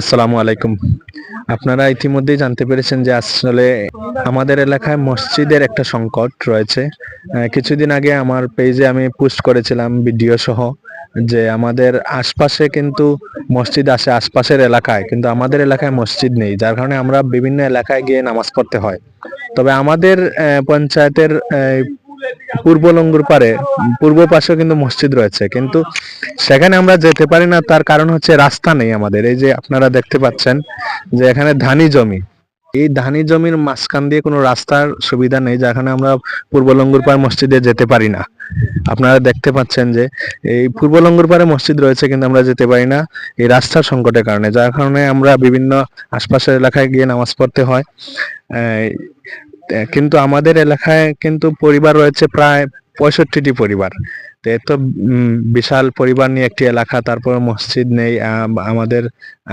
আসসালামু আলাইকুম। আপনারা ইতিমধ্যেই জানতে পেরেছেন যে আসলে আমাদের এলাকায় মসজিদের একটা সংকট রয়েছে। কিছুদিন আগে আমার পেজে আমি পোস্ট করেছিলাম ভিডিও সহ যে আমাদের আশপাশে কিন্তু মসজিদ আছে আশপাশের এলাকায়, কিন্তু আমাদের এলাকায় মসজিদ নেই, যার কারণে আমরা বিভিন্ন এলাকায় গিয়ে নামাজ পড়তে হয়। তবে আমাদের পঞ্চায়েতের পূর্ব লঙ্গুর পারে, পূর্ব পাশেও কিন্তু মসজিদ রয়েছে, কিন্তু সেখানে আমরা যেতে পারি না, তার কারণ হচ্ছে রাস্তা নেই আমাদের। এই যে আপনারা দেখতে পাচ্ছেন যে এখানে ধানি জমি। এই ধানি জমির মাঝখান দিয়ে কোনো রাস্তার সুবিধা নেই যেখানে আমরা পূর্ব লঙ্গুর পাড় মসজিদে যেতে পারি না। আপনারা দেখতে পাচ্ছেন যে এই পূর্ব লঙ্গুর পাড়ে মসজিদ রয়েছে, কিন্তু আমরা যেতে পারি না এই রাস্তার সংকটের কারণে, যার কারণে আমরা বিভিন্ন আশপাশের এলাকায় গিয়ে নামাজ পড়তে হয়। কিন্তু আমাদের এলাকায় কিন্তু পরিবার রয়েছে প্রায় পঁয়ষট্টিটি পরিবার। তো এত বিশাল পরিবার নিয়ে একটি এলাকা, তারপর মসজিদ নেই আমাদের,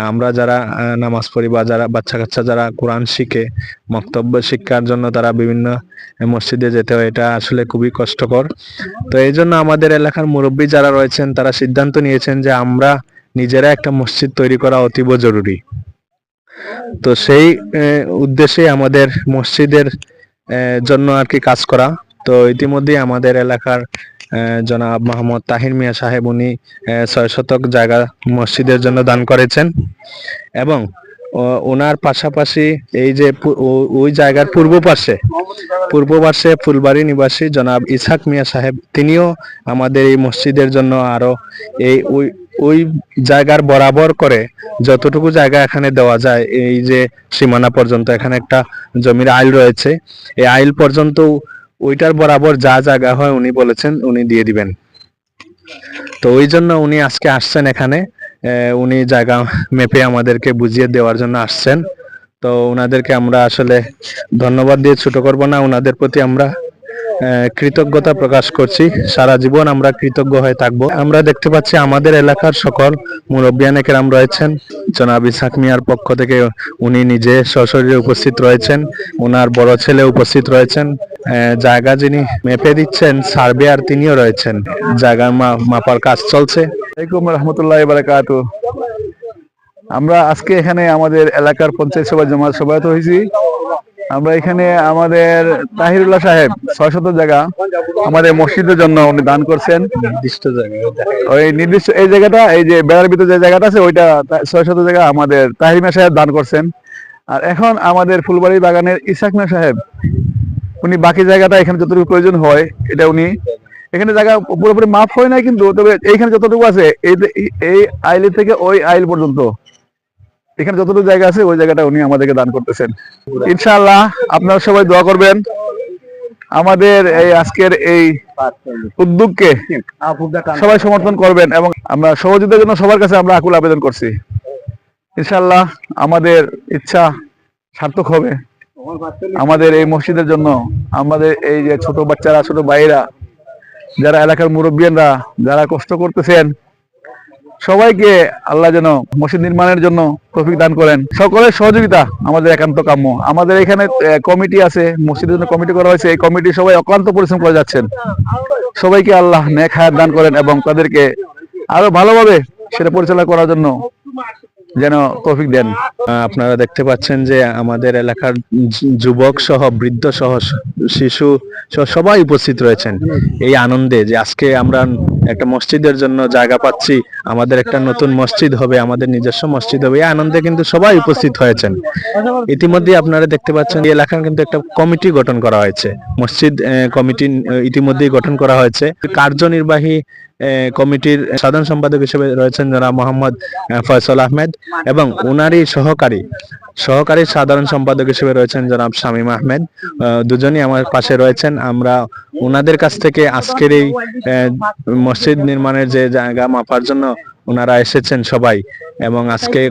আমরা যারা নামাজ পড়ি বা যারা বাচ্চা কাচ্চা যারা কোরআন শিখে, বক্তব্য শিক্ষার জন্য তারা বিভিন্ন মসজিদে যেতে হয়, এটা আসলে খুবই কষ্টকর। তো এই জন্য আমাদের এলাকার মুরব্বী যারা রয়েছেন, তারা সিদ্ধান্ত নিয়েছেন যে আমরা নিজেরা একটা মসজিদ তৈরি করা অতীব জরুরি। তো সেই উদ্দেশ্যে আমাদের মসজিদের জন্য আর কি কাজ করা। তো ইতিমধ্যে আমাদের এলাকার জনাব মোহাম্মদ তাহির মিয়া সাহেব উনি ছয় শতক জায়গা মসজিদের জন্য দান করেছেন। এবং ওনার পাশাপাশি এই যে ওই জায়গার পূর্ব পাশে পূর্ব পাশে ফুলবাড়ি নিবাসী জনাব ইসাক মিয়া সাহেব, তিনিও আমাদের এই মসজিদের জন্য আরও এই, ওই ওই জায়গার বরাবর করে যতটুকু জায়গা এখানে দেওয়া যায়, এই যে সীমানা পর্যন্ত এখানে একটা জমির আইল রয়েছে, এই আইল পর্যন্ত ওইটার বরাবর যা জায়গা হয় উনি বলেছেন, উনি দিয়ে দিবেন। তো ওই জন্য উনি আজকে আসছেন এখানে উনি জায়গা মেপে আমাদেরকে বুঝিয়ে দেওয়ার জন্য আসছেন। তো ওনাদেরকে আমরা আসলে ধন্যবাদ দিয়ে ছোট করব না, ওনাদের প্রতি আমরা কৃতজ্ঞতা প্রকাশ করছি। সারা জীবন আমরা কৃতজ্ঞ হয়ে থাকব। আমরা দেখতে পাচ্ছি আমাদের এলাকার সকল মুরব্বিয়ানে কেরাম রয়েছেন। জনাব ইসাক মিয়ার পক্ষ থেকে উনি নিজে সশরীরে উপস্থিত রয়েছেন। ওনার বড় ছেলে উপস্থিত রয়েছেন। জায়গা যিনি মেপে দিচ্ছেন সার্ভেয়ার তিনিও রয়েছেন। জায়গা মাপার কাজ চলছে। রহমতুল্লাহ বারাকাত। আমরা আজকে এখানে আমাদের এলাকার পঞ্চায়েত সভা জমা সভায়ত হয়েছি। আমরা এখানে আমাদের তাহিরুল্লাহ সাহেব ছয় শত জায়গা আমাদের মসজিদের জন্য উনি দান করছেন। নির্দিষ্ট জায়গায় ওই নির্দিষ্ট এই জায়গাটা এই যে বেড়ার ভিতরে যে জায়গাটা আছে ওইটা ছয় শত জায়গা আমাদের তাহিরমিয়া সাহেব দান করছেন। আর এখন আমাদের ফুলবাড়ি বাগানের ইসাক মিয়া সাহেব উনি বাকি জায়গাটা এখানে যতটুকু প্রয়োজন হয় এটা উনি এখানে জায়গা পুরোপুরি মাপ হয় না কিন্তু তবে এইখানে যতটুকু আছে এই আইল থেকে ওই আইল পর্যন্ত এখানে যতটুকু জায়গা আছে, ওই জায়গাটা উনি আমাদেরকে দান করতেছেন। ইনশাআল্লাহ আপনারা সবাই দোয়া করবেন। আমাদের এই আজকের এই উদ্যোগকে সবাই সমর্থন করবেন এবং আমরা সহযোগিতার জন্য সবার কাছে আমরা আকুল আবেদন করছি। ইনশাল্লাহ আমাদের ইচ্ছা সার্থক হবে। আমাদের এই মসজিদের জন্য আমাদের এই যে ছোট বাচ্চারা, ছোট ভাইয়েরা, যারা এলাকার মুরব্বিয়ানরা, যারা কষ্ট করতেছেন সবাইকে আল্লাহ যেন মসজিদ নির্মাণের জন্য তৌফিক দান করেন। সকলের সহযোগিতা আমাদের একান্ত কাম্য। আমাদের এখানে কমিটি আছে, মসজিদের জন্য কমিটি করা হয়েছে। এই কমিটি সবাই অক্লান্ত পরিশ্রম করে যাচ্ছেন। সবাইকে আল্লাহ নেক হায়াত দান করেন এবং তাদেরকে আরও ভালোভাবে সেটা পরিচালনা করার জন্য যেন তৌফিক দেন। আপনারা দেখতে পাচ্ছেন যে আমাদের এলাকার যুবক সহ, বৃদ্ধ সহ শিশু সহ সবাই উপস্থিত রয়েছেন। এই আনন্দে যে আজকে আমরা একটা মসজিদের জন্য জায়গা পাচ্ছি, আমাদের একটা নতুন মসজিদ হবে, আমাদের নিজস্ব মসজিদ হবে, এই আনন্দে কিন্তু সবাই উপস্থিত হয়েছেন। ইতিমধ্যে আপনারা দেখতে পাচ্ছেন, এই এলাকার কিন্তু একটা কমিটি গঠন করা হয়েছে। মসজিদ কমিটি ইতিমধ্যেই গঠন করা হয়েছে। কার্যনির্বাহী কমিটির সাধারণ সম্পাদক হিসেবে রয়েছেন যারা মোহাম্মদ ফয়সল আহমেদ এবং ওনারই সহকারী সহকারী সাধারণ সম্পাদক হিসেবে রয়েছেন জনাব শামীম আহমেদ। দুজনই আমার পাশে রয়েছেন। আমরা ওনাদের কাছ থেকে আজকের এই মসজিদ নির্মাণের যে জায়গা মাপার জন্য ওনারা এসেছেন সবাই এবং আজকে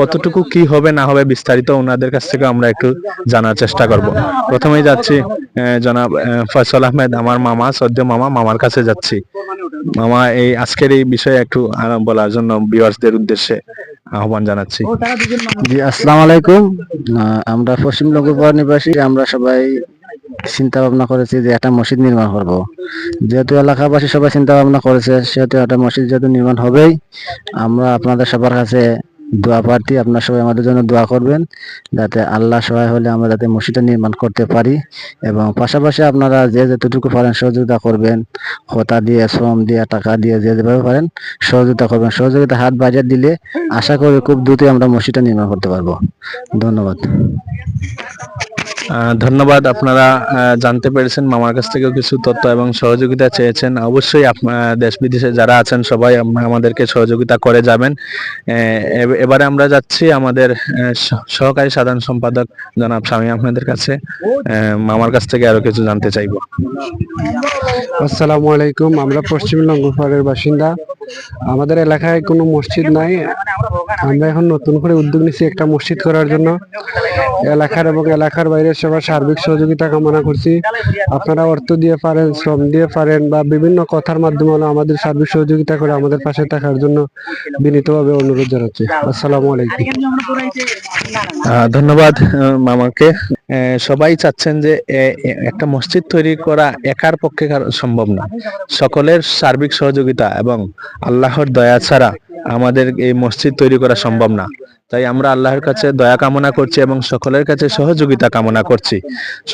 কতটুকু কি হবে, না হবে বিস্তারিত ওনাদের কাছ থেকে আমরা একটু জানার চেষ্টা করব। প্রথমেই যাচ্ছি জনাব ফয়সল আহমেদ, আমার মামা, সদ্য মামা, মামার কাছে যাচ্ছি। মামা এই আজকের এই বিষয়ে একটু বলার জন্য ভিউয়ার্সদের উদ্দেশ্যে আহ্বান জানাচ্ছি। জি আসসালাম আলাইকুম আহ, আমরা পশ্চিম লঙ্গপুর নিবাসী। আমরা সবাই চিন্তা ভাবনা করেছি যে একটা মসজিদ নির্মাণ করব। যেহেতু এলাকাবাসী সবাই চিন্তা ভাবনা করেছে সেহেতু একটা মসজিদ যেহেতু নির্মাণ হবেই আমরা আপনাদের সবার কাছে দোয়া প্রার্থী, আপনার সবাই আমাদের জন্য দোয়া করবেন যাতে আল্লাহ সহায় হলে আমরা যাতে মসজিদটা নির্মাণ করতে পারি এবং পাশাপাশি আপনারা যে যতটুকু পারেন সহযোগিতা করবেন হতা দিয়ে, শ্রম দিয়ে, টাকা দিয়ে যে যেভাবে পারেন সহযোগিতা করবেন। সহযোগিতা হাত বাজার দিলে আশা করি খুব দ্রুতই আমরা মসজিদটা নির্মাণ করতে পারব। ধন্যবাদ। ধন্যবাদ, আপনারা জানতে পেরেছেন, মামার কাছ থেকেও কিছু তথ্য এবং সহযোগিতা চেয়েছেন। অবশ্যই দেশ বিদেশে যারা আছেন, সবাই আমাদেরকে সহযোগিতা করে যাবেন। এবারে আমরা যাচ্ছি আমাদের সহকারী সাধারণ সম্পাদক জনাব স্বামী আহমেদের কাছে। মামার কাছ থেকে আরও কিছু জানতে চাইব। আসসালামু আলাইকুম, আমরা পশ্চিম লঙ্গোপাড়ের বাসিন্দা। আমাদের এলাকায় কোনো মসজিদ নাই। আমরা এখন নতুন করে উদ্যোগ নিচ্ছি একটা মসজিদ করার জন্য। এলাকার এবং এলাকার বাইরে সবার সার্বিক সহযোগিতা কামনা করছি। আপনারা অর্থ দিয়ে পারেন, শ্রম দিয়ে পারেন বা বিভিন্ন কথার মাধ্যমে হলো আমাদের সার্বিক সহযোগিতা করে আমাদের পাশে থাকার জন্য বিনীতভাবে অনুরোধ জানাচ্ছি। আসসালামু আলাইকুম। ধন্যবাদ মামাকে। সবাই চাচ্ছেন যে একটা মসজিদ তৈরি করা একার পক্ষে সম্ভব না। সকলের সার্বিক সহযোগিতা এবং আল্লাহর দয়া ছাড়া আমাদের এই মসজিদ তৈরি করা সম্ভব না। তাই আমরা আল্লাহর কাছে দয়া কামনা করছি এবং সকলের কাছে সহযোগিতা কামনা করছি।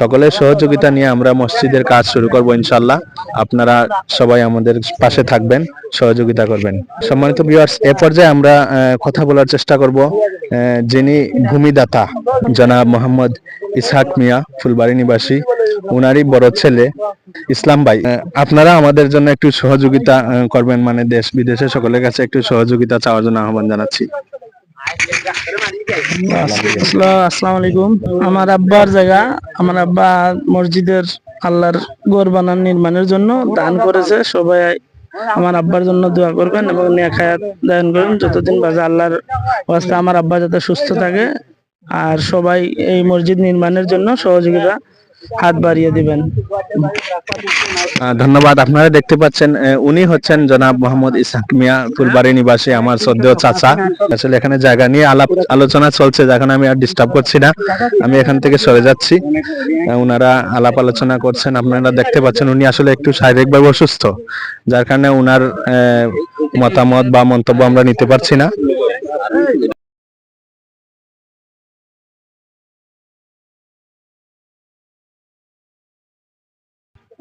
সকলের সহযোগিতা নিয়ে আমরা মসজিদের কাজ শুরু করব ইনশাল্লাহ আপনারা সবাই আমাদের পাশে থাকবেন, সহযোগিতা করবেন। সম্মানিত ভিউয়ার্স এ পর্যায়ে আমরা কথা বলার চেষ্টা করব যিনি ভূমিদাতা, জনাব মোহাম্মদ ইসহাক মিয়া, ফুলবাড়ি নিবাসী। উনারই বড় ছেলে, ইসলাম ভাই। আপনারা আমাদের জন্য একটু সহযোগিতা করবেন মানে দেশ বিদেশে সকলের কাছে একটু সহযোগিতা চাওয়ার জন্য আহ্বান জানাচ্ছি। আমার আব্বার জায়গা, আমার আব্বা মসজিদের আল্লাহর ঘর বানান নির্মাণের জন্য দান করেছে। সবাই আমার আব্বার জন্য দোয়া করবেন এবং দান করবেন। যতদিন বাজে আল্লাহর ওয়াস্তে আমার আব্বা যাতে সুস্থ থাকে। আর সবাই এই মসজিদ নির্মাণের জন্য সহযোগিতা হাত বাড়িয়ে দিবেন। ধন্যবাদ। আপনারা দেখতে পাচ্ছেন উনি হচ্ছেন জনাব মোহাম্মদ ইসহাক মিয়া ফুলবাড়ি নিবাসী আমার শ্রদ্ধেয় চাচা। আসলে এখানে জায়গা নিয়ে আলাপ আলোচনা চলছে যখন আমি আর ডিস্টার্ব করছি না। আমি এখান থেকে সরে যাচ্ছি। উনারা আলাপ আলোচনা করছেন আপনারা দেখতে পাচ্ছেন উনি আসলে একটু শারীরিকভাবে অসুস্থ যার কারণে আহ, মতামত বা মন্তব্য আমরা নিতে পারছি না।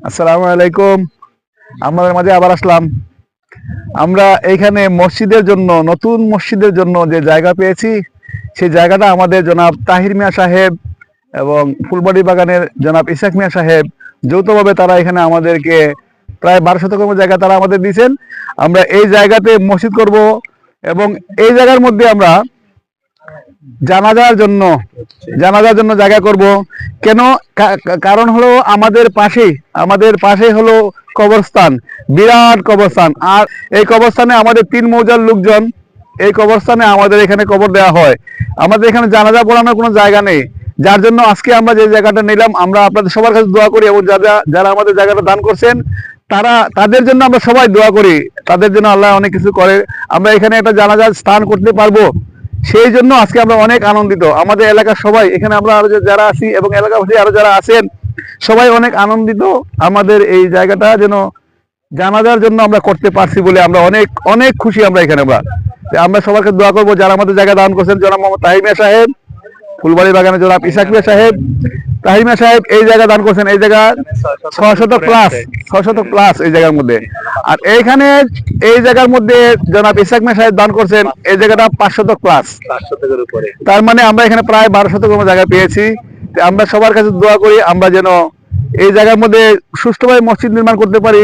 আসসালামু আলাইকুম। আমাদের মাঝে আবার আসলাম। আমরা এইখানে মসজিদের জন্য, নতুন মসজিদের জন্য যে জায়গা পেয়েছি, সেই জায়গাটা আমাদের জনাব তাহির মিয়া সাহেব এবং ফুলবাড়ি বাগানের জনাব ইসাক মিয়া সাহেব যৌথভাবে তারা এখানে আমাদেরকে প্রায় বারো শতকম জায়গা তারা আমাদের দিয়েছেন। আমরা এই জায়গাতে মসজিদ করব এবং এই জায়গার মধ্যে আমরা জানাজার জন্য জানাজার জন্য জায়গা করব। কেন? কারণ হলো আমাদের পাশে আমাদের পাশে হলো কবরস্থান, বিরাট কবরস্থান। আর এই কবরস্থানে আমাদের তিন মৌজার লোকজন, এই কবরস্থানে আমাদের এখানে কবর দেওয়া হয়। আমাদের এখানে জানাজা পড়ানোর কোনো জায়গা নেই। যার জন্য আজকে আমরা যে জায়গাটা নিলাম, আমরা আপনাদের সবার কাছে দোয়া করি এবং যারা যারা আমাদের জায়গাটা দান করছেন, তারা, তাদের জন্য আমরা সবাই দোয়া করি। তাদের জন্য আল্লাহ অনেক কিছু করে। আমরা এখানে একটা জানাজার স্থান করতে পারব। সেই জন্য আজকে আমরা অনেক আনন্দিত। আমাদের এলাকার সবাই, এখানে আমরা আরও যারা আছি এবং এলাকাবাসী আরও যারা আছেন, সবাই অনেক আনন্দিত আমাদের এই জায়গাটা যেন জানাজার জন্য আমরা করতে পারছি বলে আমরা অনেক অনেক খুশি আমরা এখানে আমরা। আমরা সবাইকে দোয়া করব যারা আমাদের জায়গা দান করছেন জনাব মোহাম্মদ তাহিমিয়া সাহেব। ফুলবাড়ি বাগানে জনাব ইসাকিয়া সাহেব তাহিমিয়া সাহেব এই জায়গা দান করছেন এই জায়গা ছশত প্লাস ছশত প্লাস এই জায়গার মধ্যে। আর এইখানে এই জায়গার মধ্যে জনাব ইসাক মিয়া সাহেব দান করছেন এই জায়গাটা পাঁচশত প্লাস তার মানে আমরা এখানে প্রায় বারো শতক জায়গা পেয়েছি। আমরা সবার কাছে দোয়া করি আমরা যেন এই জায়গার মধ্যে সুষ্ঠুভাবে মসজিদ নির্মাণ করতে পারি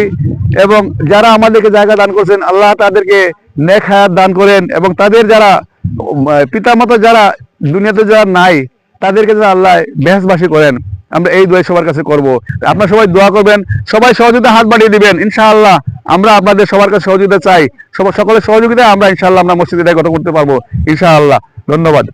এবং যারা আমাদেরকে জায়গা দান করছেন আল্লাহ তাদেরকে নেক হায়াত দান করেন এবং তাদের যারা পিতা মাতা যারা দুনিয়াতে যারা নাই, তাদেরকে যারা আল্লাহ বেহসবাসী করেন। আমরা এই দোয়া সবার কাছে করব। আপনার সবাই দোয়া করবেন, সবাই সহযোগিতা হাত বাড়িয়ে দিবেন, ইনশাআল্লাহ। আমরা আপনাদের সবার কাছে সহযোগিতা চাই। সকলের সহযোগিতা আমরা ইনশাআল্লাহ আমরা মসজিদে কথা করতে পারব, ইনশাআল্লাহ। ধন্যবাদ।